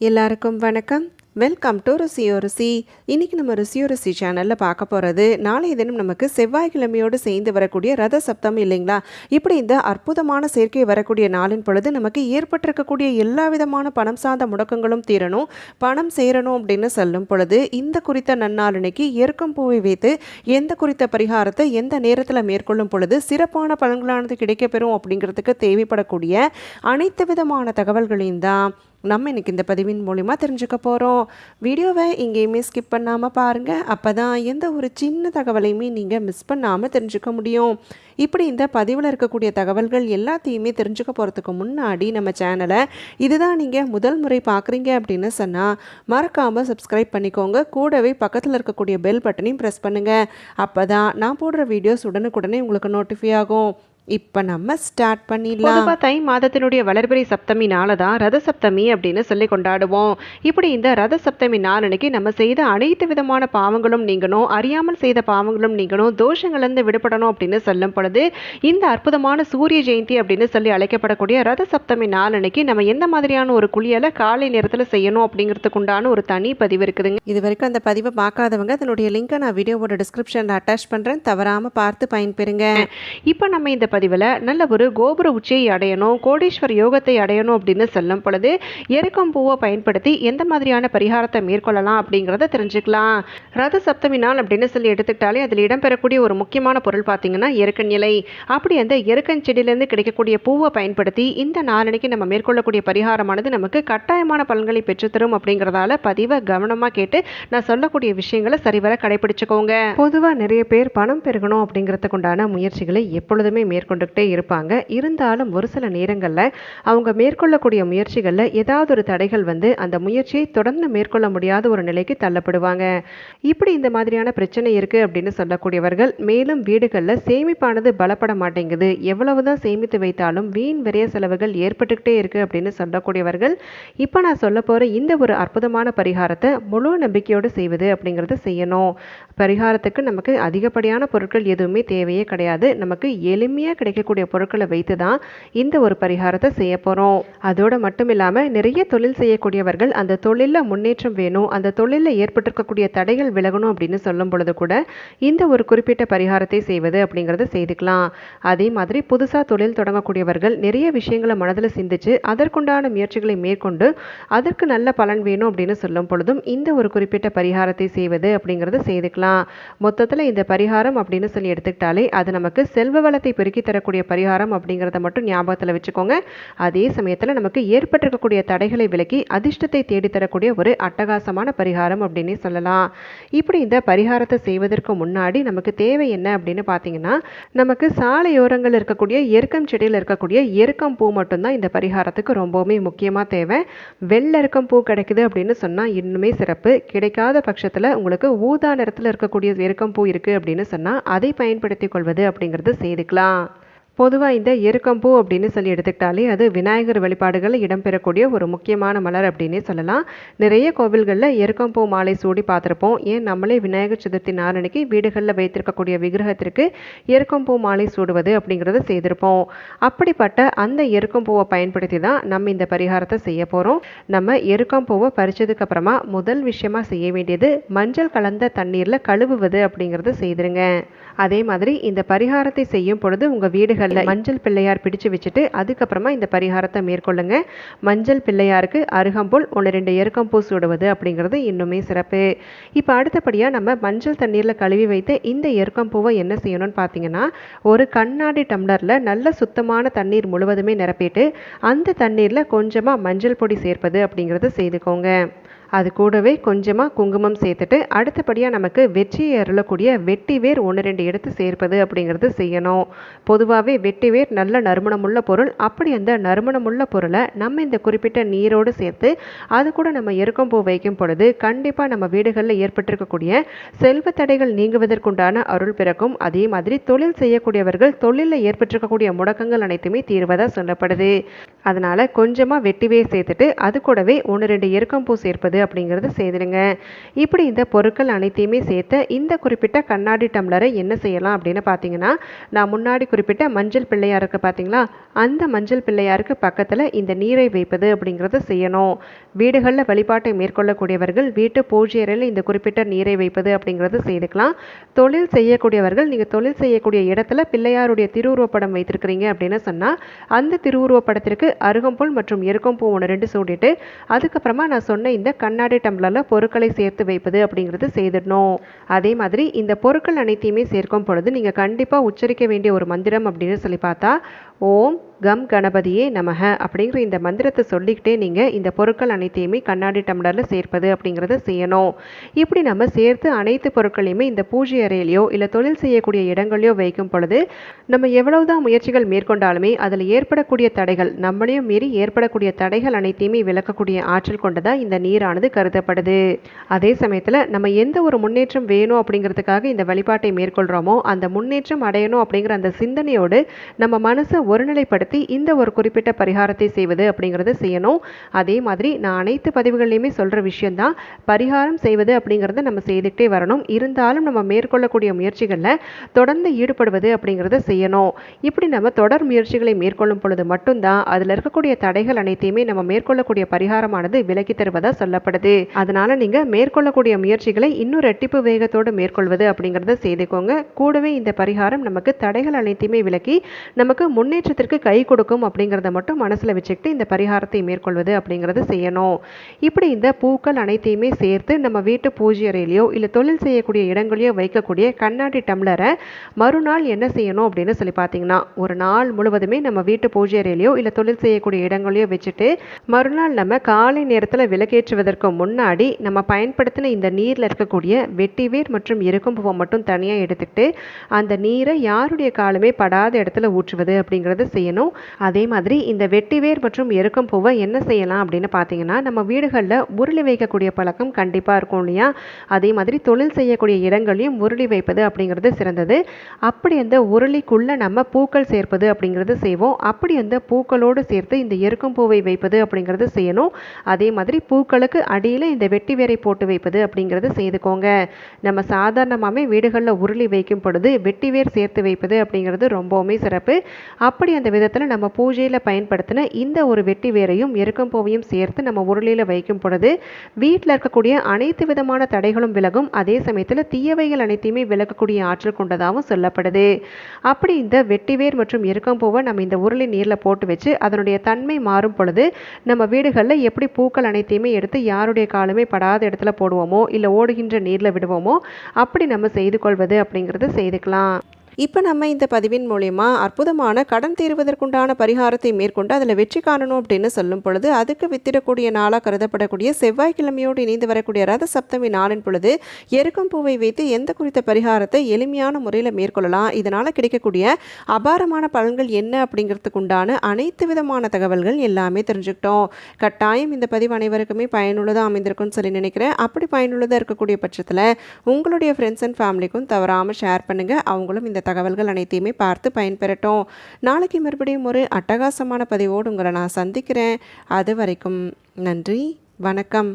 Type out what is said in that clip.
எல்லாருக்கும் வணக்கம். Welcome to ருசியோ ருசி. இன்றைக்கி நம்ம ருசியோ ருசி சேனலில் பார்க்க போகிறது நாளைய தினம் நமக்கு செவ்வாய்க்கிழமையோடு சேர்ந்து வரக்கூடிய ரத சப்தம் இல்லைங்களா? இப்படி இந்த அற்புதமான சேர்க்கை வரக்கூடிய நாளின் பொழுது நமக்கு ஏற்பட்டிருக்கக்கூடிய எல்லா விதமான பணம் சார்ந்த முடக்கங்களும் தீரணும். பணம் சேரணும் அப்படின்னு சொல்லும் பொழுது இந்த குறித்த நன்னாளனைக்கு எருக்கம் பூவை வைத்து எந்த குறித்த பரிகாரத்தை எந்த நேரத்தில் மேற்கொள்ளும் பொழுது சிறப்பான பலன்களானது கிடைக்கப்பெறும் அப்படிங்கிறதுக்கு தேவைப்படக்கூடிய அனைத்து விதமான தகவல்களையும் தான் நம்ம இன்றைக்கி இந்த பதிவின் மூலிமா தெரிஞ்சுக்க போகிறோம் வீடியோவை எங்கேயுமே ஸ்கிப் பண்ணாமல் பாருங்கள் அப்போ தான் எந்த ஒரு சின்ன தகவலையுமே நீங்கள் மிஸ் பண்ணாமல் தெரிஞ்சுக்க முடியும். இப்படி இந்த பதிவில் இருக்கக்கூடிய தகவல்கள் எல்லாத்தையுமே தெரிஞ்சுக்க போகிறதுக்கு முன்னாடி நம்ம சேனலை இதுதான் நீங்கள் முதல் முறை பார்க்குறீங்க அப்படின்னு சொன்னால் மறக்காமல் சப்ஸ்கிரைப் பண்ணிக்கோங்க. கூடவே பக்கத்தில் இருக்கக்கூடிய பெல் பட்டனையும் ப்ரெஸ் பண்ணுங்கள் அப்போ தான் நான் போடுற வீடியோஸ் உடனுக்குடனே உங்களுக்கு நோட்டிஃபை ஆகும். இப்போ நம்ம ஸ்டார்ட் பண்ணிடலாம். பொதுவாக தை மாதத்தினுடைய வளர்பிறை சப்தமி நாளை தான் ரத சப்தமி அப்படின்னு சொல்லி கொண்டாடுவோம். இப்படி இந்த ரத சப்தமி நாளன்னைக்கு நம்ம செய்த அனைத்து விதமான பாவங்களும் நீங்கணும். அறியாமல் செய்த பாவங்களும் நீங்கணும். தோஷங்கள்லேருந்து விடுபடணும் அப்படின்னு சொல்லும் பொழுது இந்த அற்புதமான சூரிய ஜெயந்தி அப்படின்னு சொல்லி அழைக்கப்படக்கூடிய ரத சப்தமி நாளன்னைக்கு நம்ம எந்த மாதிரியான ஒரு குளியலை காலை நேரத்தில் செய்யணும் அப்படிங்கிறதுக்கு உண்டான ஒரு தனி பதிவு இருக்குதுங்க. இது வரைக்கும் அந்த பதிவை பார்க்காதவங்க அதனுடைய லிங்கை நான் வீடியோவோட டிஸ்கிரிப்ஷனில் அட்டாச் பண்ணுறேன் தவறாமல் பார்த்து பயன்பெறுங்க. இப்போ நம்ம இந்த பதிவில் நல்ல ஒரு கோபுர உச்சியை அடையணும் கோடீஸ்வர யோகத்தை அடையணும் அப்படின்னு சொல்லும் பொழுது எருக்கம் பூவை பயன்படுத்தி எந்த மாதிரியான பரிகாரத்தை மேற்கொள்ளலாம் அப்படிங்கிறத தெரிஞ்சுக்கலாம். ரத சப்தமி நாள் அப்படின்னு சொல்லி எடுத்துக்கிட்டாலே அதில் இடம்பெறக்கூடிய ஒரு முக்கியமான பொருள் பார்த்தீங்கன்னா எருக்கன் இலை. அப்படி அந்த எருக்கன் செடியிலேருந்து கிடைக்கக்கூடிய பூவை பயன்படுத்தி இந்த நாளனைக்கு நம்ம மேற்கொள்ளக்கூடிய பரிகாரமானது நமக்கு கட்டாயமான பலன்களை பெற்றுத்தரும் அப்படிங்கிறதால பதிவை கவனமாக கேட்டு நான் சொல்லக்கூடிய விஷயங்களை சரிவர கடைபிடிச்சுக்கோங்க. பொதுவாக நிறைய பேர் பணம் பெருகணும் அப்படிங்கிறதுக்குண்டான முயற்சிகளை எப்பொழுதுமே மேற்கொள்ள மேற்கொண்டுகிட்டே இருப்பாங்க. இருந்தாலும் ஒரு சில நேரங்களில் அவங்க மேற்கொள்ளக்கூடிய முயற்சிகளில் ஏதாவது ஒரு தடைகள் வந்து அந்த முயற்சியை தொடர்ந்து மேற்கொள்ள முடியாத ஒரு நிலைக்கு தள்ளப்படுவாங்க. இப்படி இந்த மாதிரியான பிரச்சனை இருக்குது அப்படின்னு சொல்லக்கூடியவர்கள் மேலும் வீடுகளில் சேமிப்பானது பலப்பட மாட்டேங்குது. எவ்வளவுதான் சேமித்து வைத்தாலும் வீண் விரைய செலவுகள் ஏற்பட்டுக்கிட்டே இருக்குது அப்படின்னு சொல்லக்கூடியவர்கள் இப்போ நான் சொல்ல போகிற இந்த ஒரு அற்புதமான பரிகாரத்தை முழு நம்பிக்கையோடு செய்வது அப்படிங்கிறத செய்யணும். பரிகாரத்துக்கு நமக்கு அதிகப்படியான பொருட்கள் எதுவுமே தேவையே கிடையாது. நமக்கு எளிமையாக கிடைக்கக்கூடிய பொருட்களை வைத்து தான் இந்த ஒரு பரிகாரத்தை செய்ய போகிறோம் அதோடு மட்டும் இல்லாமல் நிறைய தொழில் செய்யக்கூடியவர்கள் அந்த தொழிலில் முன்னேற்றம் வேணும் அந்த தொழிலில் ஏற்பட்டிருக்கக்கூடிய தடைகள் விலகணும் அப்படின்னு சொல்லும் பொழுது கூட இந்த ஒரு குறிப்பிட்ட பரிகாரத்தை செய்வது அப்படிங்கிறத செய்துக்கலாம். அதே மாதிரி புதுசாக தொழில் தொடங்கக்கூடியவர்கள் நிறைய விஷயங்களை மனதில் சிந்திச்சு அதற்குண்டான முயற்சிகளை மேற்கொண்டு அதற்கு நல்ல பலன் வேணும் அப்படின்னு சொல்லும் பொழுதும் இந்த ஒரு குறிப்பிட்ட பரிகாரத்தை செய்வது அப்படிங்கிறத செய்துக்கலாம். மொத்தத்தில் இந்த பரிகாரம் அப்படின்னு சொல்லி எடுத்துக்கிட்டாலே அது நமக்கு செல்வ வளத்தை பெருக்கி தரக்கூடிய பரிகாரம் அப்படிங்கிறத மட்டும் ஞாபகத்தில் வச்சுக்கோங்க. அதே சமயத்தில் நமக்கு ஏற்பட்டிருக்கக்கூடிய தடைகளை விலக்கி அதிர்ஷ்டத்தை தேடித்தரக்கூடிய ஒரு அட்டகாசமான பரிகாரம் அப்படின்னே சொல்லலாம். இப்படி இந்த பரிகாரத்தை செய்வதற்கு முன்னாடி நமக்கு தேவை என்ன அப்படின்னு பார்த்தீங்கன்னா நமக்கு சாலையோரங்கள் இருக்கக்கூடிய எருக்கம் செடியில் இருக்கக்கூடிய எருக்கம் பூ மட்டும்தான் இந்த பரிகாரத்துக்கு ரொம்பவுமே முக்கியமாக தேவை. வெள்ளருக்கம் பூ கிடைக்குது அப்படின்னு சொன்னால் இன்னுமே சிறப்பு. கிடைக்காத பட்சத்தில் உங்களுக்கு ஊதா நிறத்தில் இருக்கக்கூடிய எருக்கம் பூ இருக்குது அப்படின்னு சொன்னால் அதை பயன்படுத்தி கொள்வது அப்படிங்கிறது செய்துக்கலாம். பொதுவாக இந்த எருக்கம்பூ அப்படின்னு சொல்லி எடுத்துக்கிட்டாலே அது விநாயகர் வழிபாடுகளில் இடம்பெறக்கூடிய ஒரு முக்கியமான மலர் அப்படின்னே சொல்லலாம். நிறைய கோவில்களில் எருக்கம்பூ மாலை சூடி பார்த்துருப்போம். ஏன்? நம்மளே விநாயகர் சதுர்த்தி நாளன்னைக்கு வீடுகளில் வைத்திருக்கக்கூடிய விக்கிரகத்திற்கு எருக்கம்பூ மாலை சூடுவது அப்படிங்கிறத செய்திருப்போம். அப்படிப்பட்ட அந்த எருக்கம்பூவை பயன்படுத்தி தான் நம்ம இந்த பரிகாரத்தை செய்ய போகிறோம் நம்ம எருக்கம்பூவை பறிச்சதுக்கு அப்புறமா முதல் விஷயமா செய்ய வேண்டியது மஞ்சள் கலந்த தண்ணீரில் கழுவுவது அப்படிங்கிறத செய்திருங்க. அதே மாதிரி இந்த பரிகாரத்தை செய்யும் பொழுது உங்கள் வீடுகள் வீடுகளில் மஞ்சள் பிள்ளையார் பிடிச்சு வச்சுட்டு அதுக்கப்புறமா இந்த பரிகாரத்தை மேற்கொள்ளுங்க. மஞ்சள் பிள்ளையாருக்கு அருகம்புல் ஒன்று ரெண்டு எருக்கம்பூ சுடுவது அப்படிங்கிறது இன்னுமே சிறப்பு. இப்போ அடுத்தபடியாக நம்ம மஞ்சள் தண்ணீரில் கழுவி வைத்து இந்த எருக்கம்பூவை என்ன செய்யணும்னு பார்த்தீங்கன்னா ஒரு கண்ணாடி டம்ளரில் நல்ல சுத்தமான தண்ணீர் முழுவதுமே நிரப்பிட்டு அந்த தண்ணீரில் கொஞ்சமாக மஞ்சள் பொடி சேர்ப்பது அப்படிங்கிறத செய்துக்கோங்க. அது கூடவே கொஞ்சமாக குங்குமம் சேர்த்துட்டு அடுத்தபடியாக நமக்கு வெற்றியை அருளக்கூடிய வெட்டி வேர் ஒன்று ரெண்டு எடுத்து சேர்ப்பது அப்படிங்கிறது செய்யணும். பொதுவாகவே வெட்டி வேர் நல்ல நறுமணமுள்ள பொருள். அப்படி அந்த நறுமணமுள்ள பொருளை நம்ம இந்த குறிப்பிட்ட நீரோடு சேர்த்து அது கூட நம்ம எருக்கம் பூ வைக்கும் பொழுது கண்டிப்பாக நம்ம வீடுகளில் ஏற்பட்டிருக்கக்கூடிய செல்வ தடைகள் நீங்குவதற்குண்டான அருள் பிறக்கும். அதே மாதிரி தொழில் செய்யக்கூடியவர்கள் தொழிலில் ஏற்பட்டிருக்கக்கூடிய முடக்கங்கள் அனைத்துமே தீர்வதாக சொல்லப்படுது. அதனால் கொஞ்சமாக வெட்டிவே சேர்த்துட்டு அது கூடவே ஒன்று ரெண்டு எருக்கம்பூ சேர்ப்பது அப்படிங்கிறது செய்திடுங்க. இப்படி இந்த பொருட்கள் அனைத்தையுமே சேர்த்த இந்த குறிப்பிட்ட கண்ணாடி டம்ளரை என்ன செய்யலாம் அப்படின்னு பார்த்தீங்கன்னா நான் முன்னாடி குறிப்பிட்ட மஞ்சள் பிள்ளையாருக்கு பார்த்தீங்களா அந்த மஞ்சள் பிள்ளையாருக்கு பக்கத்தில் இந்த நீரை வைப்பது அப்படிங்கிறத செய்யணும். வீடுகளில் வழிபாட்டை மேற்கொள்ளக்கூடியவர்கள் வீட்டு பூஜை அறையில் இந்த குறிப்பிட்ட நீரை வைப்பது அப்படிங்கிறது செய்துக்கலாம். தொழில் செய்யக்கூடியவர்கள் நீங்கள் தொழில் செய்யக்கூடிய இடத்துல பிள்ளையாருடைய திருவுருவப்படம் வைத்திருக்கிறீங்க அப்படின்னு சொன்னால் அந்த திருவுருவப்படத்திற்கு அருகம்புல் மற்றும் எருக்கம்பூ ஒன்று ரெண்டு சூடிட்டு அதுக்கப்புறமா நான் சொன்ன இந்த கண்ணாடி டம்ளரில் பொருட்களை சேர்த்து வைப்பது அப்படிங்கிறது செய்திடணும். அதே மாதிரி இந்த பொருட்கள் அனைத்தையுமே சேர்க்கும் பொழுது நீங்கள் கண்டிப்பாக உச்சரிக்க வேண்டிய ஒரு மந்திரம் அப்படின்னு சொல்லி பார்த்தா ஓம் கம் கணபதியே நமக அப்படிங்கிற இந்த மந்திரத்தை சொல்லிக்கிட்டே நீங்கள் இந்த பொருட்கள் அனைத்தையுமே கண்ணாடி டம்ளரில் சேர்ப்பது அப்படிங்கிறத செய்யணும். இப்படி நம்ம சேர்த்து அனைத்து பொருட்களையுமே இந்த பூஜை அறையிலையோ இல்லை தொழில் செய்யக்கூடிய இடங்களையோ வைக்கும் பொழுது நம்ம எவ்வளவுதான் முயற்சிகள் மேற்கொண்டாலுமே அதில் ஏற்படக்கூடிய தடைகள் நம்மளையும் மீறி ஏற்படக்கூடிய தடைகள் அனைத்தையுமே விளக்கக்கூடிய ஆற்றல் கொண்டதாக இந்த நீரானது கருதப்படுது. அதே சமயத்தில் நம்ம எந்த ஒரு முன்னேற்றம் வேணும் அப்படிங்கிறதுக்காக இந்த வழிபாட்டை மேற்கொள்கிறோமோ அந்த முன்னேற்றம் அடையணும் அப்படிங்கிற அந்த சிந்தனையோடு நம்ம மனசை ஒருநிலைப்படுத்தி இந்த ஒரு குறிப்பிட்ட பரிகாரத்தை செய்வது அப்படிங்கிறத செய்யணும். அதே மாதிரி நான் அனைத்து பதிவுகள்லையுமே சொல்கிற விஷயந்தான் பரிகாரம் செய்வது அப்படிங்கிறத நம்ம செய்துக்கிட்டே வரணும். இருந்தாலும் நம்ம மேற்கொள்ளக்கூடிய முயற்சிகளில் தொடர்ந்து ஈடுபடுவது அப்படிங்கிறத செய்யணும். இப்படி நம்ம தொடர் முயற்சிகளை மேற்கொள்ளும் பொழுது மட்டும்தான் அதில் இருக்கக்கூடிய தடைகள் அனைத்தையுமே நம்ம மேற்கொள்ளக்கூடிய பரிகாரமானது விலக்கி தருவதாக சொல்லப்படுது. அதனால நீங்கள் மேற்கொள்ளக்கூடிய முயற்சிகளை இன்னும் ரெட்டிப்பு வேகத்தோடு மேற்கொள்வது அப்படிங்கிறத செய்துக்கோங்க. கூடவே இந்த பரிகாரம் நமக்கு தடைகள் அனைத்தையுமே விலக்கி நமக்கு முன்னே முன்னேற்றத்திற்கு கை கொடுக்கும் அப்படிங்கிறத மட்டும் மனசில் வச்சுக்கிட்டு இந்த பரிகாரத்தை மேற்கொள்வது அப்படிங்கிறது செய்யணும். இப்படி இந்த பூக்கள் அனைத்தையுமே சேர்த்து நம்ம வீட்டு பூஜை அறையிலையோ இல்லை தொழில் செய்யக்கூடிய இடங்களையோ வைக்கக்கூடிய கண்ணாடி டம்ளரை மறுநாள் என்ன செய்யணும் அப்படின்னு சொல்லி பார்த்தீங்கன்னா ஒரு நாள் முழுவதுமே நம்ம வீட்டு பூஜை அறையிலையோ இல்லை தொழில் செய்யக்கூடிய இடங்களையோ வச்சுட்டு மறுநாள் நம்ம காலை நேரத்தில் விளக்கேற்றுவதற்கு முன்னாடி நம்ம பயன்படுத்தின இந்த நீரில் இருக்கக்கூடிய வெட்டிவேர் மற்றும் எருக்கம்பூவை மட்டும் தனியாக எடுத்துக்கிட்டு அந்த நீரை யாருடைய காலுமே படாத இடத்துல ஊற்றுவது அப்படிங்கிறது செய்யணும். அதே மாதிரி இந்த வெட்டிவேர் மற்றும் எருக்கம்பூவை என்ன செய்யலாம் அப்படின்னு பார்த்தீங்கன்னா நம்ம வீடுகளில் உருளி வைக்கக்கூடிய பழக்கம் கண்டிப்பாக இருக்கும் இல்லையா? அதே மாதிரி தொழில் செய்யக்கூடிய இடங்களையும் உருளி வைப்பது அப்படிங்கிறது சிறந்தது. அப்படி அந்த உருளிக்குள்ளே நம்ம பூக்கள் சேர்ப்பது அப்படிங்கிறது செய்வோம். அப்படி அந்த பூக்களோடு சேர்த்து இந்த எருக்கம்பூவை வைப்பது அப்படிங்கிறது செய்யணும். அதே மாதிரி பூக்களுக்கு அடியில் இந்த வெட்டி வேரை போட்டு வைப்பது அப்படிங்கிறது செய்துக்கோங்க. நம்ம சாதாரணமாகவே வீடுகளில் உருளி வைக்கும் பொழுது வெட்டி வேர் சேர்த்து வைப்பது அப்படிங்கிறது ரொம்பவுமே சிறப்பு. அப்படி அந்த விதத்தில் நம்ம பூஜையில் பயன்படுத்தின இந்த ஒரு வெட்டி வேரையும் எருக்கம்பூவையும் சேர்த்து நம்ம உருளியில் வைக்கும் பொழுது வீட்டில் இருக்கக்கூடிய அனைத்து விதமான தடைகளும் விலகும். அதே சமயத்தில் தீயவைகள் அனைத்தையுமே விலகக்கூடிய ஆற்றல் கொண்டதாகவும் சொல்லப்படுது. அப்படி இந்த வெட்டிவேர் மற்றும் எருக்கம்பூவை நம்ம இந்த உருளி நீரில் போட்டு வச்சு அதனுடைய தன்மை மாறும் பொழுது நம்ம வீடுகளில் எப்படி பூக்கள் அனைத்தையுமே எடுத்து யாருடைய காலுமே படாத இடத்துல போடுவோமோ இல்லை ஓடுகின்ற நீரில் விடுவோமோ அப்படி நம்ம செய்து கொள்வது அப்படிங்கிறது செய்துக்கலாம். இப்போ நம்ம இந்த பதிவின் மூலயமா அற்புதமான கடன் தீர்வதற்குண்டான பரிகாரத்தை மேற்கொண்டு அதில் வெற்றி காணணும் அப்படின்னு சொல்லும் பொழுது அதுக்கு வித்திடக்கூடிய நாளாக கருதப்படக்கூடிய செவ்வாய்க்கிழமையோடு இணைந்து வரக்கூடிய ரத சப்தமி நாளின் பொழுது எருக்கும் பூவை வைத்து எந்த குறித்த பரிகாரத்தை எளிமையான முறையில் மேற்கொள்ளலாம்? இதனால் கிடைக்கக்கூடிய அபாரமான பலன்கள் என்ன அப்படிங்கிறதுக்கு உண்டான அனைத்து விதமான தகவல்கள் எல்லாமே தெரிஞ்சுக்கிட்டோம். கட்டாயம் இந்த பதிவு அனைவருக்குமே பயனுள்ளதாக அமைந்திருக்கும்னு சொல்லி நினைக்கிறேன். அப்படி பயனுள்ளதாக இருக்கக்கூடிய பட்சத்தில் உங்களுடைய ஃப்ரெண்ட்ஸ் அண்ட் ஃபேமிலிக்கும் தவறாமல் ஷேர் பண்ணுங்கள் அவங்களும் இந்த தகவல்கள் அனைத்தையுமே பார்த்து பயன்பெறட்டும். நாளைக்கு மறுபடியும் ஒரு அட்டகாசமான பதிவோடு உங்களை நான் சந்திக்கிறேன். அது வரைக்கும் நன்றி வணக்கம்.